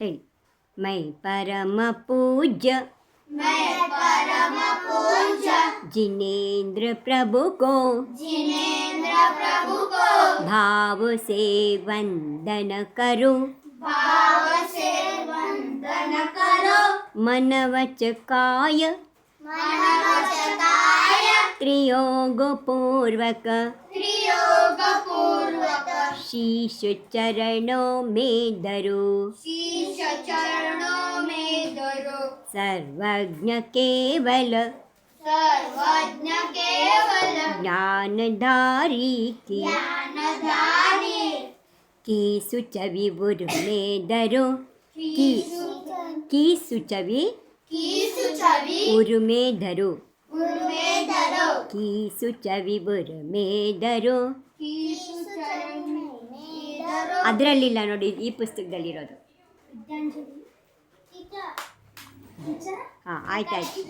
मैं परम पूज्य मैं परम पूज्य जिनेन्द्र प्रभु को जिनेन्द्र प्रभु को भाव से वंदन करो भाव से वंदन करो मन वच काय मन वच काय त्रियोग पूर्वक त्रियोग पूर्वक शीश चरणों में धरो। शीश चरणों में धरो। सर्वज्ञ केवल सर्वज्ञ केवल ज्ञानधारी की। ज्ञानधारी। की सुचवि बुर में धरो। की की सुचवि कीसु छवि उर में धरो। गुरु में धरो। की सुचवि बुर में धरो में धरो ಅದರಲ್ಲಿಲ್ಲ ನೋಡಿ ಈ ಪುಸ್ತಕದಲ್ಲಿರೋದು ಹಾಂ ಆಯ್ತಾಯ್ತು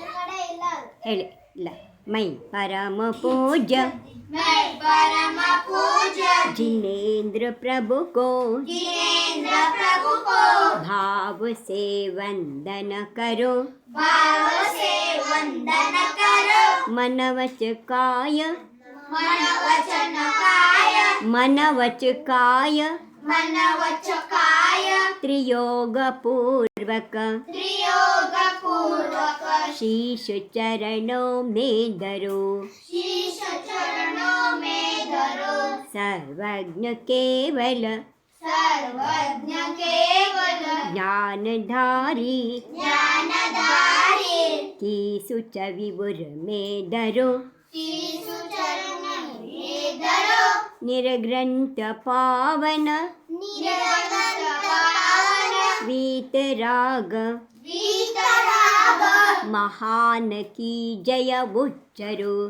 ಹೇಳಿ ಇಲ್ಲ ಮೈ ಪರಮ ಪೂಜ್ಯ मैं परम पूज्य जिनेन्द्र प्रभु को जिनेन्द्र प्रभु को भाव से वंदन करो भाव से वंदन करो मन वच काय मन वचन काय मन वच काय वचकाय त्रियोग पूर्वक त्रियोग पूर्वक शीश चरणों में धरो। शीश चरणों में धरो। सर्वज्ञ केवल। सर्वज्ञ केवल। ज्ञानधारी। ज्ञानधारी। की सुचवि बुर में धरो। में धरो निर्ग्रंथ पावन वीतराग। महान की जय उच्चरो।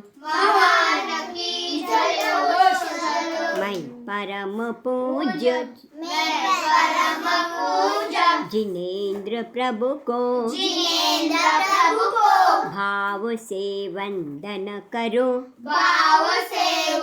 मैं परम पूज्य। मैं परम पूज्य। जिनेन्द्र प्रभु को। जिनेन्द्र प्रभु को। भाव से वंदन करो। भाव से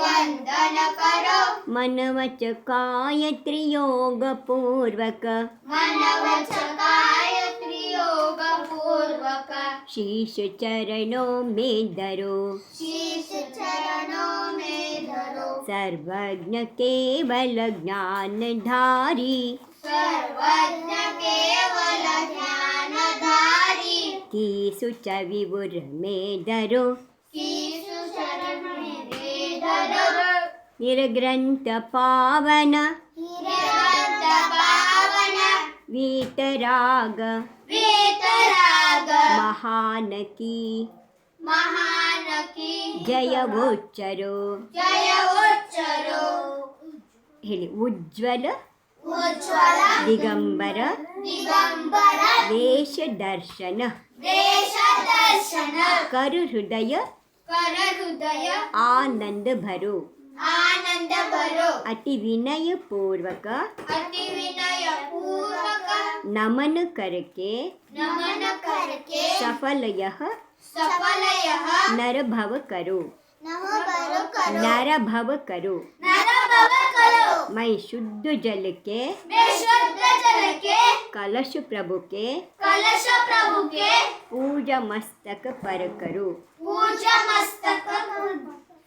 करो मन वच काय त्रियोग पूर्वक मन वचकाय त्रियोग पूर्वक शीश चरणों में धरो शीश चरणों में धरो सर्वज्ञ केवल ज्ञानधारी सर्वज्ञ केवल ज्ञानधारी की सुचवि बुर में धरो शीश चरण में धरो निर्ग्रंथ पावन निरंत पावन वीतराग वीतराग महान की महान की जय उच्चरो जय उच्चरो ಹೇಳಿ ಉಜ್ವಲ उज्ज्वल ದಿಗಂಬರ दिगंबर ವೇಷ ದರ್ಶನ देश दर्शन कर हृदय कर हृदय आनंद भरो आनंद भरो अति विनय पूर्वक अति विनय पूर्वक नमन करके नमन करके। सफल यह सफल यह। नर भव करो। नम भरो करो। नर भव करो। नर भव करो। मैं शुद्ध जल के मैं शुद्ध जल के कलश प्रभु के कलश प्रभु के पूजा मस्तक पर करो। पूजा मस्तक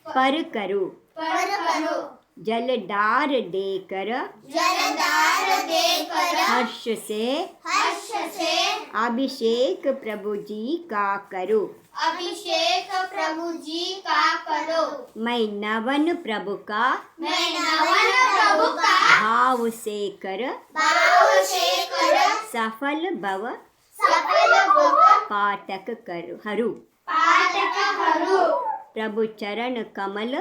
पर करो। पर करो। जल डार देकर जलदार देकर हर्ष से हर्ष से अभिषेक प्रभु जी का करो। अभिषेक प्रभु जी का करो। मैं नवन प्रभु का मैं नवन प्रभु का भाव से कर भाव से कर सफल भव सफल भव पाठक कर। हरु पाठक हरु प्रभु चरण कमल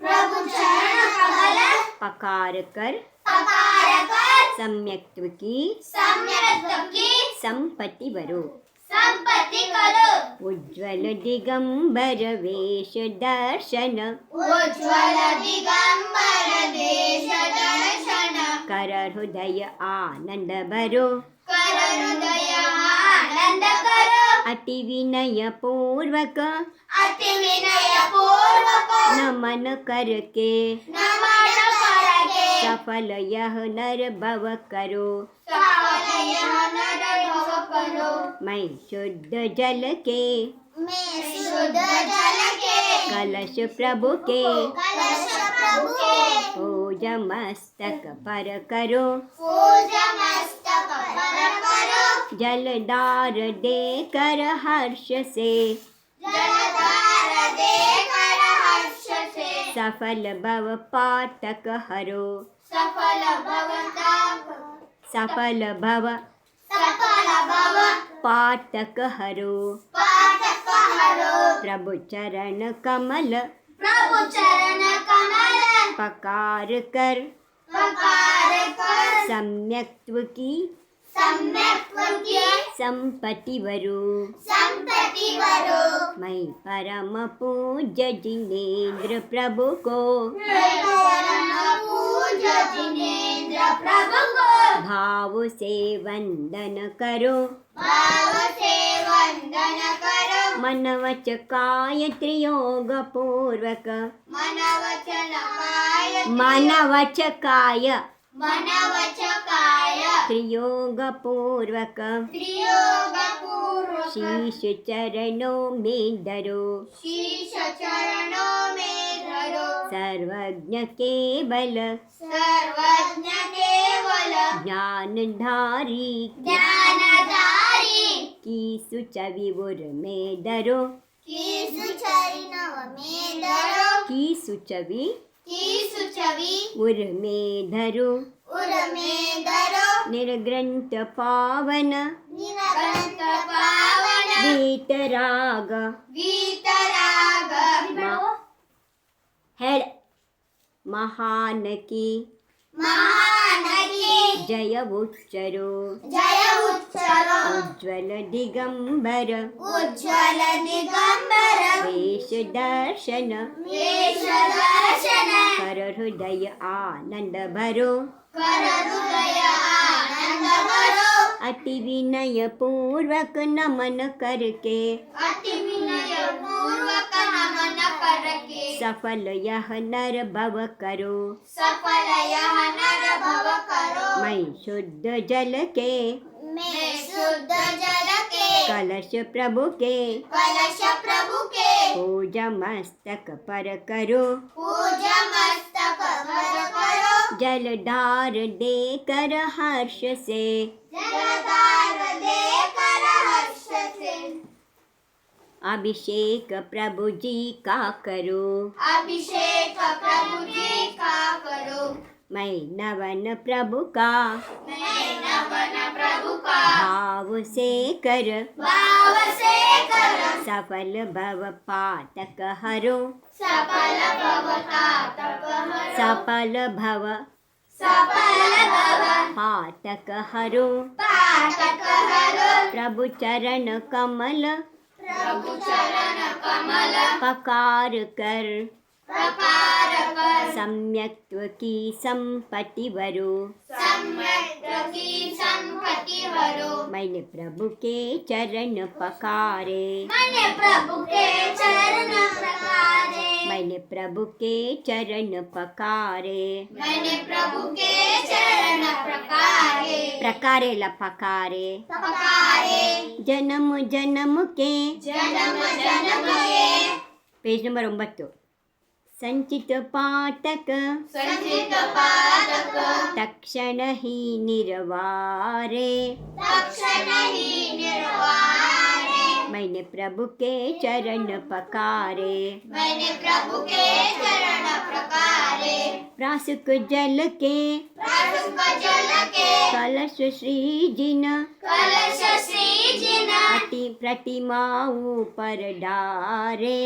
प्रभु चरण कमल पकार कर पकार कर सम्यक्त्व की सम्यक की संपत्ति भरो संपत्ति करो उज्ज्वल दिगंबर वेश दर्शन उज्ज्वल दिगंबर देश दर्शन कर हृदय आनंद भरो कर हृदय आनंद करो अति विनय पूर्वक अति विनय पूर्वक नमन करके नमन करके सफल यह नर भव करो। सफल यह मैं शुद्ध जल के मैं शुद्ध जल के कलश प्रभु के कलश प्रभु के पूज मस्तक पर करो। पूजा मस्तक करो जलदार दे कर हर्ष से जलधार देकर हर्ष से। सफल भव पातक हरो। सफल भवता सफल भव सफल भव पातक हरो। पाठक हरो प्रभु चरण कमल प्रभु चरण कमल पकार कर। पकार कर। सम्यक्त्व की सम्यक की संपत्ति वरु। मैं परम पूज्य जिनेन्द्र प्रभु को परम पूज्य जिनेन्द्र प्रभु को भाव से वंदन करो भाव से वंदन करो मन वच काय त्रियोग पूर्वक मन वचन काय मन वच काय मन वचकाय त्रियोग पूर्वक त्रियोग पूर्वक शीश चरणों में धरो शीश चरणों में धरो सर्वज्ञ केवल सर्वज्ञ केवल ज्ञानधारी ज्ञानधारी की सुचवि उर में धरो की सुचरिणव में धरो की सुचवि की सुचवि उर में धरो। उर में धरो। निर्ग्रंथ पावन। निर्ग्रंथ पावन। वीतराग। वीतराग। हर महान की महान जय उच्चरो जय उच्चरो उज्ज्वल दिगंबर। उज्ज्वल दिगंबर। वेश दर्शन। वेश दर्शन। कर हृदय आनंद भरो। कर हृदय आनंद भरो। अति विनय पूर्वक नमन करके। अति विनय पूर्वक नमन करके। सफल यह नर भव करो। सफल यह नर भव करो मैं शुद्ध जल के मैं शुद्ध जल के कलश प्रभु के कलश प्रभु के पूजा मस्तक पर करो। पूजा मस्तक पर करो। जलधार दे कर हर्ष से। जलधार देकर हर्ष से। अभिषेक प्रभु जी का करो। अभिषेक प्रभु जी का करो। मैं नवन प्रभु का। मैं नवन प्रभु का। भाव से कर। भाव से कर। सफल भव पातक हरो। सफल भवता तप हरो। सफल भव। सफल भव पातक हरो। पाठक हरो। प्रभु चरण कमल। प्रभु चरण कमल। पकार कर। प्रकार कर सम्यक्त्व की संपत्ति वरो सम्यक की संपत्ति हरो मैंने प्रभु के चरण पकारे मैंने प्रभु के चरण प्रकारे मैंने प्रभु के चरण पकारे मैंने प्रभु के चरण प्रकारे प्रकारेला पकारे प्रकारे जन्म जन्म के जन्म जन्म के ಪೇಜ್ ನಂಬರ್ ಒಂಬತ್ತು ಸಂಚಿತ ಪಾಠಕ संचित पादक ತಕ್ಷಣ ಹಿ ನಿರ್ವಾರೆ तक्षण ही निर्वाणे मैंने प्रभु के चरण पकारे मैंने प्रभु के चरण प्रकारे प्रासुक जल के प्रसुप जल के कलश श्री जिन कलश श्री जिन अति प्रतिमा ऊपर डारे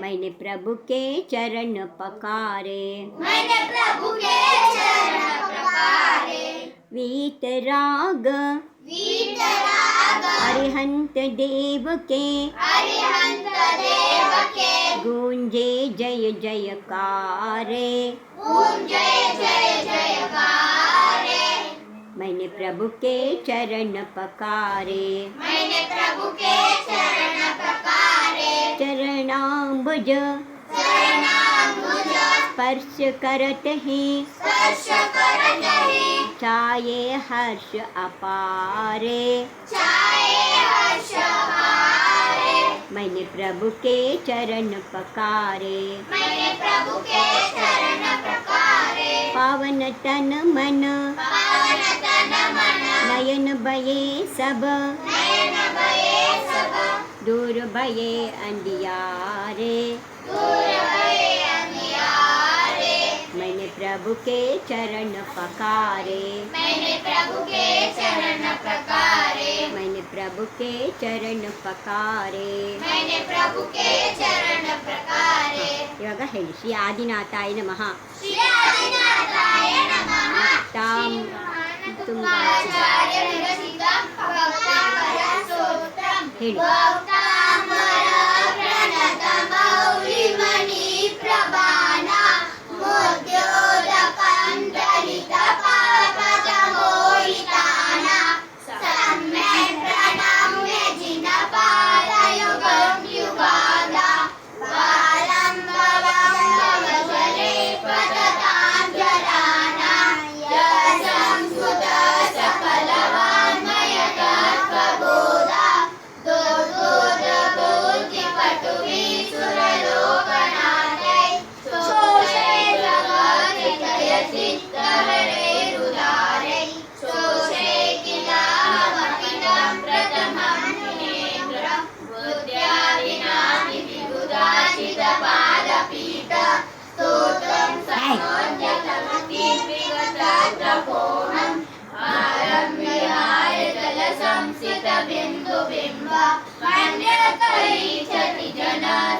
मैंने प्रभु के चरण पकारे। मैंने प्रभु के चरण प्रकारे वीत राग। वीतराग अरिहंत देव के। अरिहंत देव के। गूंजे जय जयकारे। जय जय जयकारे। मैंने प्रभु के चरण पकारे। मैंने प्रभु के चरण प्रकारे चरणाम्बुज चरणाम्बुज स्पर्श करत ही। स्पर्श करत ही। छाये हर्ष अपारे। छाये हर्ष हारे मैंने प्रभु के चरण पकारे। मैंने प्रभु के चरण प्रकारे पावन तन मन। पावन तन मन नयन भये सब नयन भये सब दूर भये अंधियारे दूर भये अंधियारे मैंने प्रभु के चरण पकारे मैंने प्रभु के चरण प्रकारे मैंने प्रभु के चरण पकारे मैंने प्रभु के चरण प्रकारे ಇವಾಗ ಹೇಳಿ ಶ್ರೀ ಆದಿನಾಥಾಯ ನಮಃ ಶ್ರೀ ಆದಿನಾಥಾಯ ನಮಃ ತಾಂ ಹೇಳಿ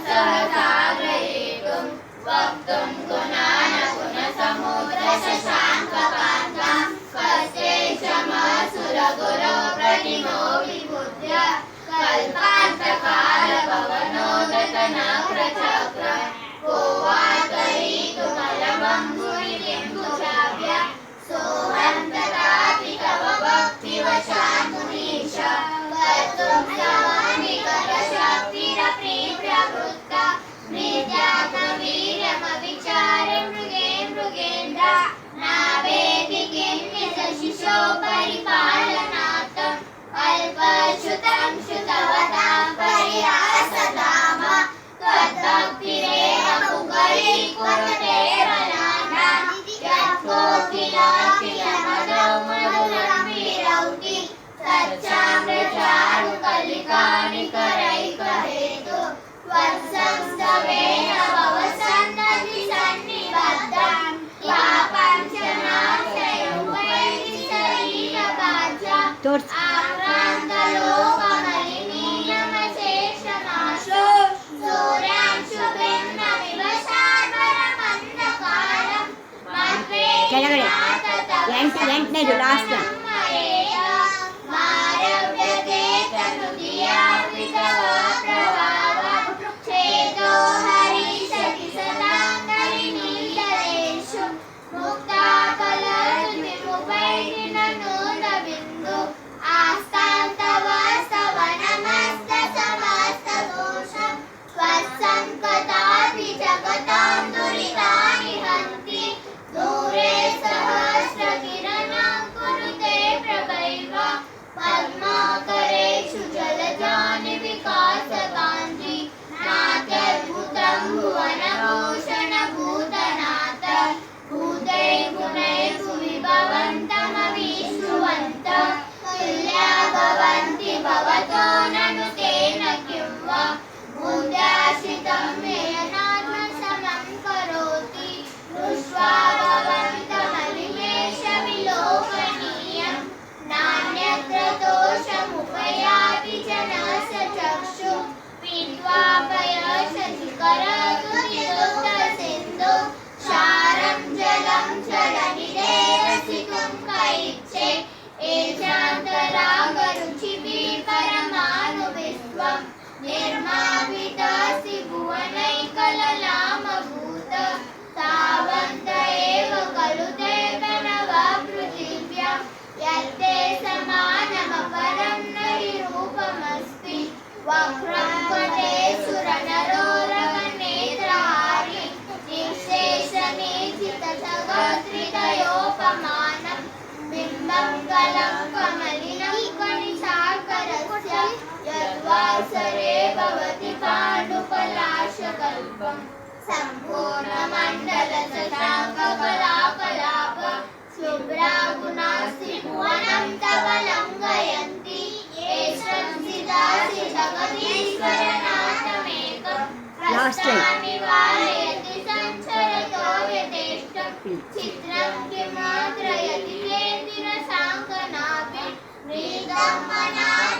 सहसाग्रयेतुं वक्तुं गुणानगुणसमुद्रशशाङ्कपान्तां हस्ते क्षमसुरगुरो प्रणिमो विबुध्य कल्पान्तकारभवनोदतनक्रचक्रम् ईशो परिपालनार्थम् अल्पशुतं शुतम् and, and the last one. सम्पूर्णमण्डलशशाङ्ककलाकलाप शुभ्रागुणास्त्रिभुवनं तव लङ्घयन्ति येषं सिदासि जगदीश्वरनाथमेकं प्रस्थामि वारयति संसरतो यथेष्टं। चित्रं किमात्रयति ते दिनसाङ्कनापि मृदं मनानि